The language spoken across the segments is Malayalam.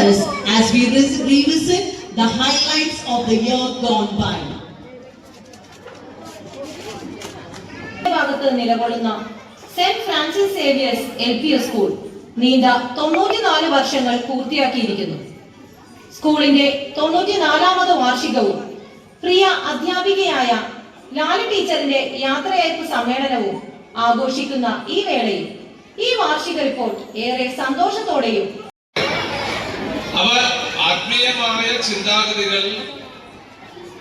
us as we re- revisit the highlights of the year gone by. ഭാഗത്ത് നിലകൊള്ളുന്ന saint Francis Xavier's L P S school നീണ്ട തൊണ്ണൂറ്റിനാല് വർഷങ്ങൾ പൂർത്തിയാക്കിയിരിക്കുന്നു സ്കൂളിന്റെ തൊണ്ണൂറ്റിനാലാമത് വാർഷികവും പ്രിയ അധ്യാപികയായ ലാലി ടീച്ചറിന്റെ യാത്രയയപ്പ് സമ്മേളനവും ആഘോഷിക്കുന്ന ഈ വേളയിൽ ഈ വാർഷിക റിപ്പോർട്ട് ഏറെ സന്തോഷത്തോടെയും അവ ആത്മീയമായ ചിന്താഗതികൾ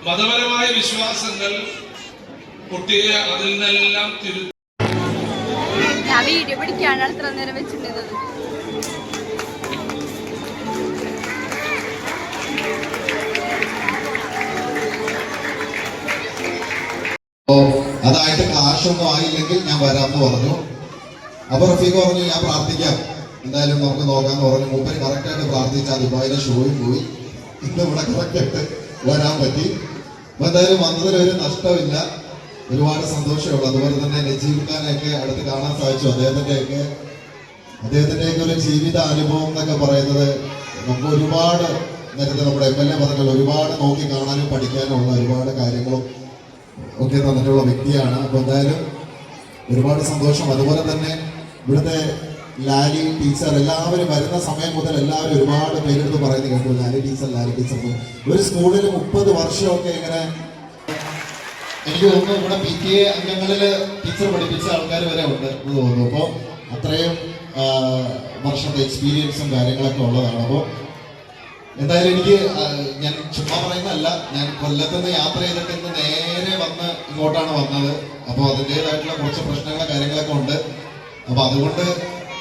മതപരമായ വിശ്വാസങ്ങൾ കുട്ടിയെ അതിൽ നിന്നെല്ലാം തിരു ഞാൻ വീഡിയോ പിടിക്കാനാണ് ഇത്ര നേരം അതായിട്ട് കാശൊന്നും ആയില്ലെങ്കിൽ ഞാൻ വരാമെന്ന് പറഞ്ഞു. അപ്പൊ റഫീഖ് പറഞ്ഞു ഞാൻ പ്രാർത്ഥിക്കാം. എന്തായാലും നമുക്ക് നോക്കാന്ന് പറഞ്ഞു മൂപ്പര് കറക്റ്റായിട്ട് പ്രാർത്ഥിച്ച ദുബായിലെ ഷോയിൽ പോയി. ഇന്ന് ഇവിടെ കറക്റ്റായിട്ട് വരാൻ പറ്റി. അപ്പൊ എന്തായാലും വന്നതിൽ ഒരു നഷ്ടമില്ല. ഒരുപാട് സന്തോഷമുള്ളൂ അതുപോലെ തന്നെ നജീബ് ഖാനെയൊക്കെ അടുത്ത് കാണാൻ സാധിച്ചു. അദ്ദേഹത്തിന്റെയൊക്കെ അദ്ദേഹത്തിന്റെയൊക്കെ ഒരു ജീവിത അനുഭവം എന്നൊക്കെ പറയുന്നത് നമുക്ക് ഒരുപാട് നേരത്തെ നമ്മുടെ എം എൽ എ പറഞ്ഞല്ലോ ഒരുപാട് നോക്കി കാണാനും പഠിക്കാനും ഉള്ള ഒരുപാട് കാര്യങ്ങളും ഒക്കെ തന്നിട്ടുള്ള വ്യക്തിയാണ്. അപ്പൊ എന്തായാലും ഒരുപാട് സന്തോഷം. അതുപോലെ തന്നെ ഇവിടുത്തെ ലാലി ടീച്ചർ എല്ലാവരും വരുന്ന സമയം മുതൽ എല്ലാവരും ഒരുപാട് പേരെടുത്ത് പറയുന്നത് കേട്ടു. ലാലി ടീച്ചർ ലാലി ടീച്ചർ ഒരു സ്കൂളിൽ മുപ്പത് വർഷമൊക്കെ ഇങ്ങനെ എനിക്ക് തോന്നുന്നു ഇവിടെ പി ടി എ അംഗങ്ങളിൽ ടീച്ചർ പഠിപ്പിച്ച ആൾക്കാർ വരെ ഉണ്ട് എന്ന് തോന്നുന്നു. അപ്പോൾ അത്രയും വർഷത്തെ എക്സ്പീരിയൻസും കാര്യങ്ങളൊക്കെ ഉള്ളതാണ്. അപ്പോൾ എന്തായാലും എനിക്ക് ഞാൻ ചുമ്മാ പറയുന്നതല്ല. ഞാൻ കൊല്ലത്തുനിന്ന് യാത്ര ചെയ്തിട്ട് ഇന്ന് നേരെ വന്ന് ഇങ്ങോട്ടാണ് വന്നത്. അപ്പോൾ അതിന്റെതായിട്ടുള്ള കുറച്ച് പ്രശ്നങ്ങളും കാര്യങ്ങളൊക്കെ ഉണ്ട്. അപ്പോൾ അതുകൊണ്ട്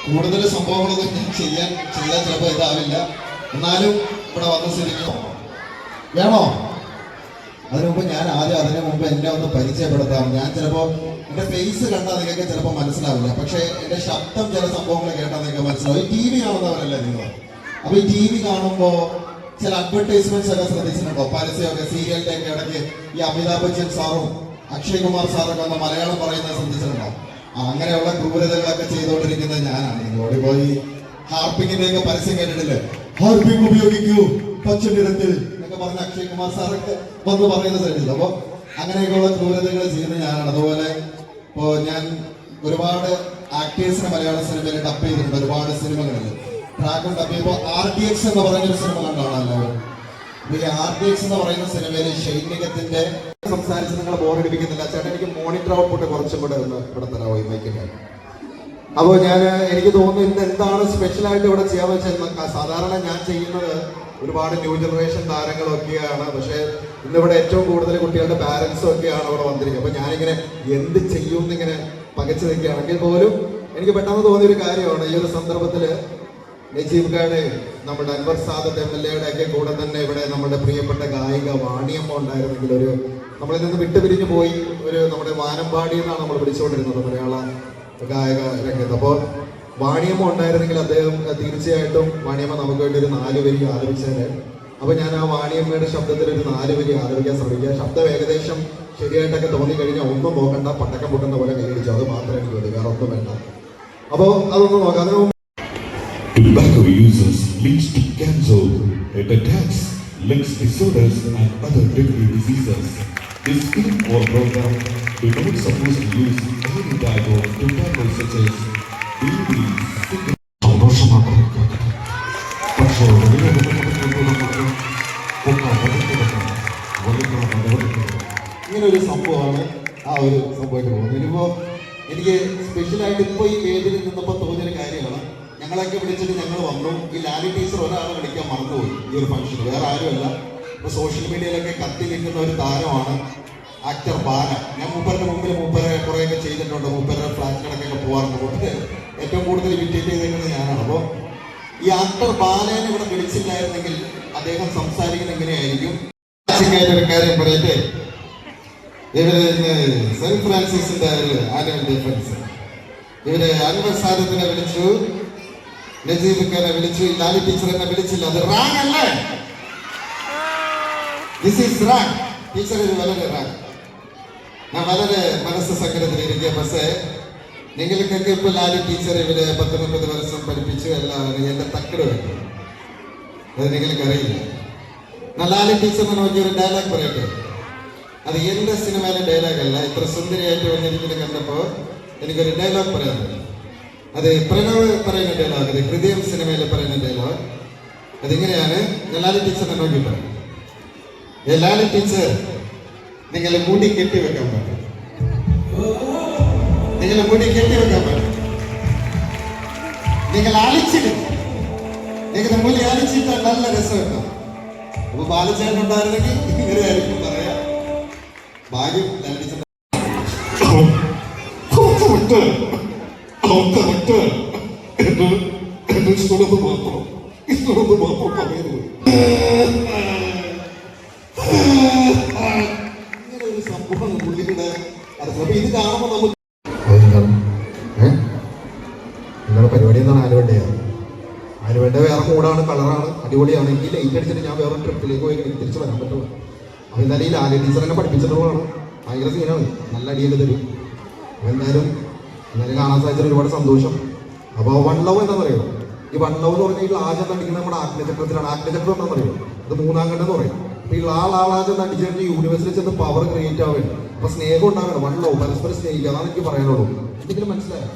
കൂടുതൽ സംഭവങ്ങളൊന്നും ചെയ്യാൻ ചിലപ്പോ ചിലപ്പോൾ ഇതാവില്ല. എന്നാലും ഇവിടെ വന്ന സ്ഥിതിക്ക് വേണോ? അതിനു മുമ്പ് ഞാൻ ആദ്യം അതിനു മുമ്പ് എന്നെ ഒന്ന് പരിചയപ്പെടുത്താം. ഞാൻ ചിലപ്പോൾ എന്റെ ഫേസ് കണ്ടാൽ നിങ്ങൾക്ക് ചിലപ്പോൾ മനസ്സിലാവില്ല. പക്ഷേ എന്റെ ശബ്ദം ചില സംഭവങ്ങൾ കേട്ടാൽ നിങ്ങൾക്ക് മനസ്സിലാവും. ഈ ടി വി കാണുന്നവരല്ലേ നിങ്ങൾ? അപ്പോൾ ഈ ടി വി കാണുമ്പോൾ ചില അഡ്വർടൈസ്മെന്റ്സ് ഒക്കെ ശ്രദ്ധിച്ചിട്ടുണ്ടോ? പരസ്യമൊക്കെ സീരിയലിന്റെ ഒക്കെ ഇടയ്ക്ക് ഈ അമിതാഭ് ബച്ചൻ സാറും അക്ഷയ് കുമാർ സാറൊക്കെ ഒന്ന് മലയാളം പറയുന്നത് ശ്രദ്ധിച്ചിട്ടുണ്ടോ? അങ്ങനെയുള്ള ക്രൂരതകളൊക്കെ ചെയ്തുകൊണ്ടിരിക്കുന്നത് ഞാനാണ്. ഇപ്പോൾ ഈ ഹാർപ്പിങ്ങിന്റെ ഒക്കെ പരസ്യം കേട്ടിട്ടില്ലേ? ഹാർപ്പിംഗ് ഉപയോഗിക്കൂ പച്ച നിരത്തിൽ എന്നൊക്കെ പറഞ്ഞ അക്ഷയ് കുമാർ സാറൊക്കെ വന്ന് പറയുന്നത് കേട്ടില്ല അപ്പൊ അങ്ങനെയൊക്കെയുള്ള ക്രൂരതകൾ ചെയ്യുന്ന ഞാനാണ്. അതുപോലെ ഇപ്പോ ഞാൻ ഒരുപാട് ആക്ടേഴ്സിനെ മലയാള സിനിമയിൽ ഡബ് ചെയ്തിട്ടുണ്ട്. ഒരുപാട് സിനിമകളിൽ ട്രാക്കും ഡബ് ചെയ്യുമ്പോൾ ആർ ഡി എക്സ് എന്ന് പറയുന്ന ഒരു സിനിമ കണ്ടാണ് ആർ ഡി എക്സ് എന്ന് പറയുന്ന സിനിമയിൽ ഷൈനികത്തിന്റെ സംസാരിച്ച് നിങ്ങൾ ബോറടിപ്പിക്കുന്നില്ല ചേട്ടൻ എനിക്ക് മോണിറ്റർ ഔട്ട്പുട്ട് കുറച്ചും കൂടെ ഒന്ന് ഇവിടെ തരാമോ? ഈ അപ്പോൾ ഞാൻ എനിക്ക് തോന്നുന്നു ഇന്ന് എന്താണ് സ്പെഷ്യൽ ആയിട്ട് ഇവിടെ ചെയ്യാൻ വെച്ചാൽ സാധാരണ ഞാൻ ചെയ്യുന്നത് ഒരുപാട് ന്യൂ ജനറേഷൻ താരങ്ങളൊക്കെയാണ്. പക്ഷേ ഇന്നിവിടെ ഏറ്റവും കൂടുതൽ കുട്ടികളുടെ പാരൻസും ഒക്കെയാണ് ഇവിടെ വന്നിരിക്കുന്നത്. അപ്പൊ ഞാനിങ്ങനെ എന്ത് ചെയ്യും എന്നിങ്ങനെ പകച്ചു നിൽക്കുകയാണെങ്കിൽ പോലും എനിക്ക് പെട്ടെന്ന് തോന്നിയ ഒരു കാര്യമാണ്. ഈ ഒരു സന്ദർഭത്തിൽ നജീബ് നമ്മുടെ അൻവർ സാദത്ത് എം എൽ എയുടെ ഒക്കെ കൂടെ തന്നെ ഇവിടെ നമ്മുടെ പ്രിയപ്പെട്ട ഗായിക വാണിയമ്മ ഉണ്ടായിരുന്നെങ്കിൽ ഒരു നമ്മളിൽ നിന്ന് വിട്ടുപിരിഞ്ഞു പോയി ഒരു നമ്മുടെ വാനമ്പാടി എന്നാണ് നമ്മൾ വിളിച്ചുകൊണ്ടിരുന്നത് മലയാള ഗായക രംഗത്ത്. അപ്പോൾ വാണിയമ്മ ഉണ്ടായിരുന്നെങ്കിൽ അദ്ദേഹം തീർച്ചയായിട്ടും വാണിയമ്മ നമുക്ക് വേണ്ടി ഒരു നാല് വരി ആലപിച്ചേനെ. അപ്പൊ ഞാൻ ആ വാണിയമ്മയുടെ ശബ്ദത്തിൽ ഒരു നാല് വരി ആലപിക്കാൻ ശ്രമിക്കുക. ശബ്ദം ഏകദേശം ശരിയായിട്ടൊക്കെ തോന്നി കഴിഞ്ഞാൽ ഒന്നും നോക്കണ്ട പട്ടക്കം പൊട്ടുന്ന പോലെ കൈയടിച്ചു അത് മാത്രമേ എനിക്ക് വേണ്ടി വേറെ ഒന്നും വേണ്ട. അപ്പോൾ അതൊന്ന് നോക്കാം. Tobacco users leads to cancer, it attacks lungs disorders and other deadly diseases. This film or program. Do not supposed to use any type of tobacco such as വധിക്കണം ഇങ്ങനെ ഒരു സംഭവമാണ് ആ ഒരു സംഭവമായിട്ട് പോകുന്നത് ഇനിയിപ്പോ എനിക്ക് സ്പെഷ്യലായിട്ട് ഇപ്പൊ ഈ വേദിയിൽ നിന്നപ്പോ തോന്നിയൊരു കാര്യമാണ്. ഞങ്ങളൊക്കെ വിളിച്ചിട്ട് ഞങ്ങൾ വന്നു. ഈ ലാലി ടീച്ചർ ഒരാളെ വിളിക്കാൻ മറന്നുപോയി ഈ ഒരു ഫംഗ്ഷൻ വേറെ ആരുമല്ല. ഇപ്പൊ സോഷ്യൽ മീഡിയയിലൊക്കെ കത്തി നിൽക്കുന്ന ഒരു താരമാണ് ആക്ടർ ബാല. ഞാൻ മൂപ്പരുടെ മുമ്പിൽ മൂപ്പരെ കുറേയൊക്കെ ചെയ്തിട്ടുണ്ട്. മൂപ്പരുടെ ഫ്ലാറ്റിലൊക്കെ പോകാറുണ്ട് മൂപ്പര് ഏറ്റവും കൂടുതൽ ഇമിറ്റേറ്റ് ചെയ്തേക്കുന്നത് ഞാനാണ്. അപ്പോൾ ഈ ആക്ടർ ബാലനെ ഇവിടെ വിളിച്ചില്ലായിരുന്നെങ്കിൽ അദ്ദേഹം സംസാരിക്കുന്ന എങ്ങനെയായിരിക്കും? ഒരു കാര്യം പറയട്ടെ. സെന്റ് ഫ്രാൻസിസിന്റെ ആനുവൽ ഡിഫൻസ് ഇവർ അൻവർ സാരത്തിനെ വിളിച്ചു നജീബ് ഖാനെ വിളിച്ചു ലാലി ടീച്ചറിനെ വിളിച്ചില്ല. അത് റാങ് അല്ലേ ദിസ് ഈസ് റാങ് ടീച്ചർ ഇത് വളരെ റാങ് ഞാൻ വളരെ മനസ്സ് സങ്കടത്തിലിരിക്കുക പക്ഷേ നിങ്ങൾക്കൊക്കെ ഇപ്പോൾ ആരും ടീച്ചർ ഇവർ പത്ത് മുപ്പത് വർഷം പഠിപ്പിച്ചു എല്ലാവരും എന്റെ തക്കട് വേണ്ടു അത് നിങ്ങൾക്കറിയില്ല അറിയില്ല. ടീച്ചറിനെ നോക്കി ഒരു ഡയലോഗ് പറയട്ടെ. അത് എന്റെ സിനിമയിലെ ഡയലോഗ് അല്ല. ഇത്ര സുന്ദരിയായിട്ട് വന്നിരിക്കുന്നത് കണ്ടപ്പോൾ എനിക്കൊരു ഡയലോഗ് പറയാനുണ്ട് അത് പ്രണവ് പറയുന്ന ഡയലോഗ് അത് ഹൃദയം സിനിമയിൽ പറയുന്ന ഡയലോഗ് അതിങ്ങനെയാണ് ലാലി ടീച്ചറിനെ നോക്കി പറയും. ഏ ലാലി ടീച്ചർ നിങ്ങൾ മുടി കെട്ടി വെക്കാൻ പറ്റും നിങ്ങൾ മുടി കെട്ടി വെക്കാൻ പറ്റും നിങ്ങൾ ആലിച്ചിടും. നിങ്ങളുടെ മുടി ആലിച്ചിട്ടാൽ നല്ല രസം കിട്ടും അപ്പൊ ബാലചേട്ടൻ ഉണ്ടായിരുന്നെങ്കിൽ ഇങ്ങനെയായിരിക്കും പറയാ. ഭാഗ്യം എന്ന് എന്നെ ഇഷ്ടമുള്ളത് മാത്രം. ഇഷ്ടമുള്ളത് മാത്രം പറയരുത്. പുള്ളിയുടെ അടുത്ത് അപ്പൊ ഇത് കാണുമ്പോൾ നമുക്ക് എന്താണ് പരിപാടി എന്നാണ് ആലുവണ്ടയാണ് ആലുവണ്ട വേറെ മൂടാണ് കളറാണ് അടിപൊളിയാണ്. എനിക്ക് ലൈറ്റ് അടിച്ചിട്ട് ഞാൻ വേറെ ട്രിപ്പിലേക്ക് പോയി തിരിച്ചു വരാൻ പറ്റുള്ളൂ. അപ്പൊ എന്തായാലും ഈ ലാലി ടീച്ചർ എന്നെ പഠിപ്പിച്ചിട്ടുള്ളതാണ്. ഭയങ്കര സീനാണ് നല്ല അടിയൊക്കെ തരും. അപ്പൊ എന്തായാലും എന്തായാലും കാണാൻ സാധിച്ചതിൽ ഒരുപാട് സന്തോഷം. അപ്പോൾ വൺ ലവ് എന്താ പറയുക ഈ വൺ ലവ് എന്ന് പറഞ്ഞാൽ ഈ ലാജം തണ്ടിക്കുന്ന നമ്മുടെ ആഗ്നചക്രത്തിലാണ്. ആഗ്നചക്രം എന്താ പറയുക അത് മൂന്നാം കണ്ടെന്ന് പറയും. ലാ ലാളാജം തണ്ടിച്ചിട്ട് യൂണിവേഴ്സിൽ ചെന്ന് പവർ ക്രിയേറ്റ് ആവുകയാണ് അപ്പൊ സ്നേഹം ഉണ്ടാവണം ലവ് പരസ്പരം സ്നേഹിക്കുക അതാണ് എനിക്ക് പറയാനുള്ളൂ. എന്തെങ്കിലും മനസ്സിലായോ?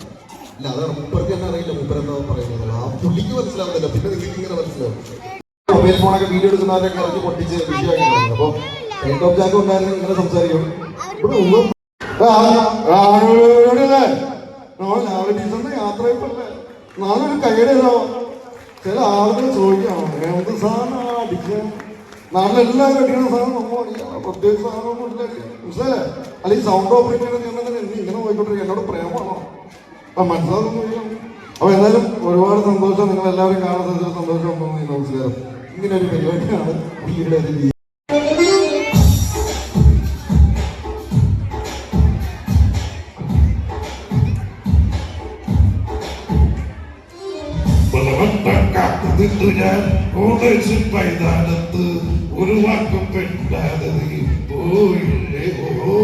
ഇല്ല അതാണ് മൂപ്പർക്ക് തന്നെ അറിയില്ല മൂപ്പർ എന്താ പറയുന്നത്. ആ പുള്ളിക്ക് മനസ്സിലാവുന്നില്ല പിന്നെ നിങ്ങൾക്ക് ഇങ്ങനെ മനസ്സിലാവും. മൊബൈൽ ഫോണൊക്കെ വീഡിയോ എടുക്കുന്നവരൊക്കെ ഇറങ്ങി പൊട്ടിച്ച് വിഷയമാക്കി അപ്പൊ ജാക്ക് ഉണ്ടായിരുന്നു ഇങ്ങനെ സംസാരിക്കും. ഇവിടെ നാളെ ഒരു കൈയുടെ ചില ആളുകൾ ചോദിക്കണം എന്ത് സാധനം നാട്ടിലെല്ലാവരും കഴിക്കുന്ന സാധനം നമ്മൾ അടിക്കണം പ്രത്യേക സാധനമൊന്നും ഇല്ല. മനസ്സിലല്ലേ അല്ലെങ്കിൽ സൗണ്ട് ഓപ്പറേറ്റ് ചെയ്യുന്നത് എന്നെ ഇങ്ങനെ പോയിക്കൊണ്ടിരിക്കുക. എന്നോട് പ്രേമമാണോ അപ്പൊ മനസ്സിലാകുന്നു അപ്പൊ എന്തായാലും ഒരുപാട് സന്തോഷം. നിങ്ങൾ എല്ലാവരും കാണാൻ സന്തോഷം തോന്നി നമസ്കാരം ഇങ്ങനെ ഒരു പരിപാടിയാണ്. പുള്ളിയുടെ മൈതാനത്ത് ഒരു വാക്കും പെട്ടാതെ നീ പോയില്ലേ ഓ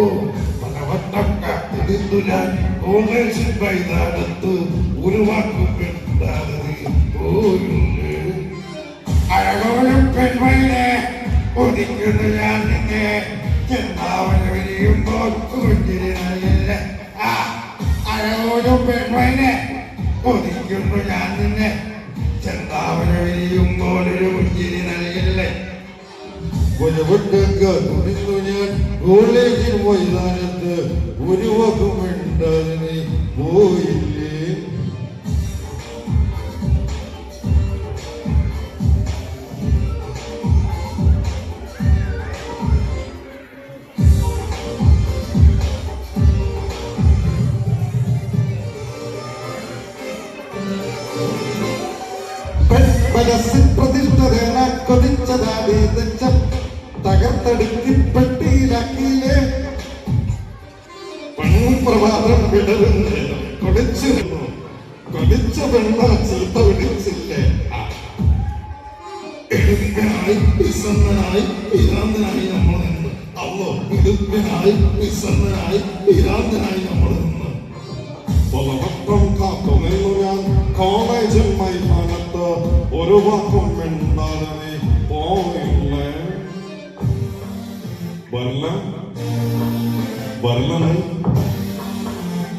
ഞാൻ കോളേജ് മൈതാനത്ത് ഒരു വാക്കും പെട്ടാതെ നീ പോയില്ലേ അഴകോളം പെൺമയിലെ ഒതുക്കുന്നു ഞാൻ നിന്നെ. ചെന്നാവന വിരിയുമ്പോൾ കുഞ്ഞിരിനല്ലേ ആ ഒതിക്കുന്നു ഞാൻ നിന്നെ. ചെന്നാവന പോലൊരു ഞാൻ. കോളേജിൽ മൈതാനത്ത് ഒരു വാക്കും മിണ്ടാതെ നീ പോയില്ലേ? മനസ്സിൽ പ്രതിഷ്ഠ കൊതിച്ചതാ കൊതിച്ചതാടി തെച്ചം തകർത്തെടുത്തി പെട്ടിയിലാക്കിയില്ലേ പ്രഭാതം വിടരുന്നു കൊടിച്ചിരുന്നു കൊടിച്ച പെണ്ണ ചീത്ത വിളിച്ചില്ലേ? നമ്മൾ ഒരു വാക്കും മിണ്ടാതെ വരണമായി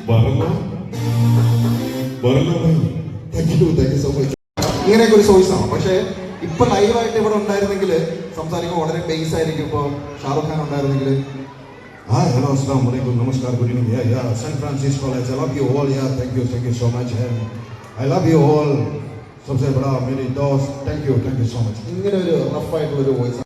വരണ വരണമായി ഇങ്ങനെയൊക്കെ ഒരു സോയ്സ് ആണ് പക്ഷേ ഇപ്പൊ ലൈവായിട്ട് ഇവിടെ ഉണ്ടായിരുന്നെങ്കിൽ സംസാരിക്കുമ്പോൾ വളരെ ബേസ് ആയിരിക്കും ഇപ്പൊ ഷാറുഖ് ഖാൻ ഉണ്ടായിരുന്നെങ്കിൽ Hi, hello, assalamu alaikum, namaskar, good evening. Yeah, yeah, San Francisco Lights, I love you all. Yeah, thank you, thank you so much. And I love you all. सबसे बड़ा मेरी दोस्त thank you thank you so much ഇങ്ങനെ ഒരു റഫായിട്ടുള്ള ഒരു വോയിസ്